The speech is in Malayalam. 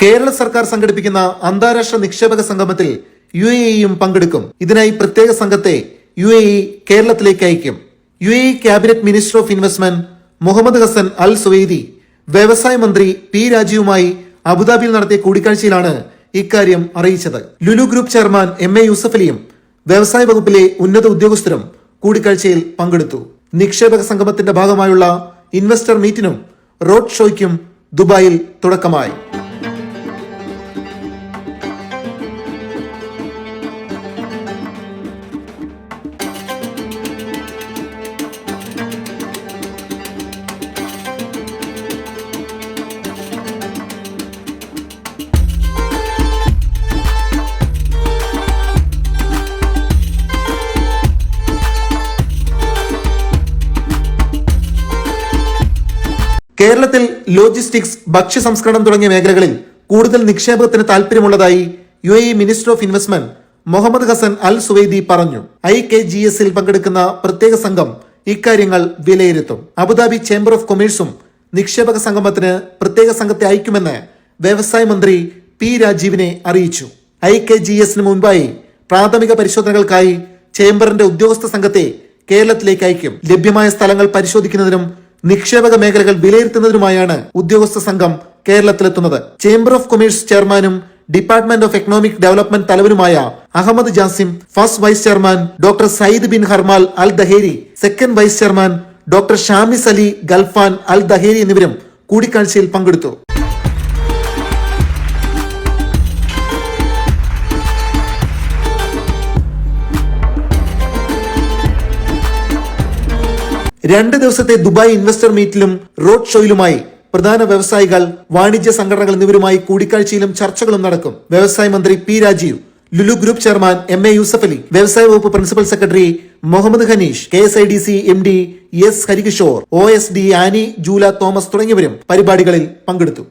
കേരള സർക്കാർ സംഘടിപ്പിക്കുന്ന അന്താരാഷ്ട്ര നിക്ഷേപക സംഗമത്തിൽ യു എ ഇയും പങ്കെടുക്കും. ഇതിനായി പ്രത്യേക സംഘത്തെ യു എ ഇ കേരളത്തിലേക്ക് അയക്കും. U A E cabinet minister of investment Mohammed Hassan Al Suwaidi വ്യവസായ മന്ത്രി പി രാജീവുമായി അബുദാബിയിൽ നടത്തിയ കൂടിക്കാഴ്ചയിലാണ് ഇക്കാര്യം അറിയിച്ചത്. Lulu group chairman M A യൂസഫലിയും വ്യവസായ വകുപ്പിലെ ഉന്നത ഉദ്യോഗസ്ഥരും കൂടിക്കാഴ്ചയിൽ പങ്കെടുത്തു. നിക്ഷേപക സംഗമത്തിന്റെ ഭാഗമായുള്ള ഇൻവെസ്റ്റർ മീറ്റിനും റോഡ് ഷോയ്ക്കും ദുബായിൽ തുടക്കമായി. കേരളത്തിൽ ലോജിസ്റ്റിക്സ് ഭക്ഷ്യ സംസ്കരണം തുടങ്ങിയ മേഖലകളിൽ കൂടുതൽ നിക്ഷേപത്തിന് താൽപര്യമുള്ളതായി U A minister of investment Mohammed Hassan Al Suwaidi പറഞ്ഞു. ഐ കെ ജി എസിൽ പങ്കെടുക്കുന്ന പ്രത്യേക സംഘം ഇക്കാര്യങ്ങൾ വിലയിരുത്തും. അബുദാബി ചേംബർ ഓഫ് കൊമേഴ്സും നിക്ഷേപക സംഗമത്തിന് പ്രത്യേക സംഘത്തെ അയക്കുമെന്ന് വ്യവസായ മന്ത്രി പി രാജീവിനെ അറിയിച്ചു. ഐ കെ ജി എസിന് മുൻപായി പ്രാഥമിക പരിശോധനകൾക്കായി ചേംബറിന്റെ ഉദ്യോഗസ്ഥ സംഘത്തെ കേരളത്തിലേക്ക് അയക്കും. ലഭ്യമായ സ്ഥലങ്ങൾ പരിശോധിക്കുന്നതിനും നിക്ഷേപക മേഖലകൾ വിലയിരുത്തുന്നതിനുമായാണ് ഉദ്യോഗസ്ഥ സംഘം കേരളത്തിലെത്തുന്നത്. ചേംബർ ഓഫ് കൊമേഴ്സ് ചെയർമാനും department of economic development തലവനുമായ Ahmed Jassim first vice chairman doctor Saeed bin Harmal Al Dhaheri second vice chairman doctor Shamis Ali Galfan Al Dhaheri എന്നിവരും കൂടിക്കാഴ്ചയിൽ പങ്കെടുത്തു. രണ്ട് ദിവസത്തെ ദുബായ് ഇൻവെസ്റ്റർ മീറ്റിലും റോഡ് ഷോയിലുമായി പ്രധാന വ്യവസായികൾ വാണിജ്യ സംഘടനകൾ എന്നിവരുമായി കൂടിക്കാഴ്ചയിലും ചർച്ചകളും നടക്കും. വ്യവസായ മന്ത്രി P Rajeev Lulu group chairman M A Yusuf Ali വ്യവസായ വകുപ്പ് principal secretary Muhammad Hanish K S I D C M D S Harikishore O S D Annie Jula Thomas തുടങ്ങിയവരും പരിപാടികളിൽ പങ്കെടുത്തു.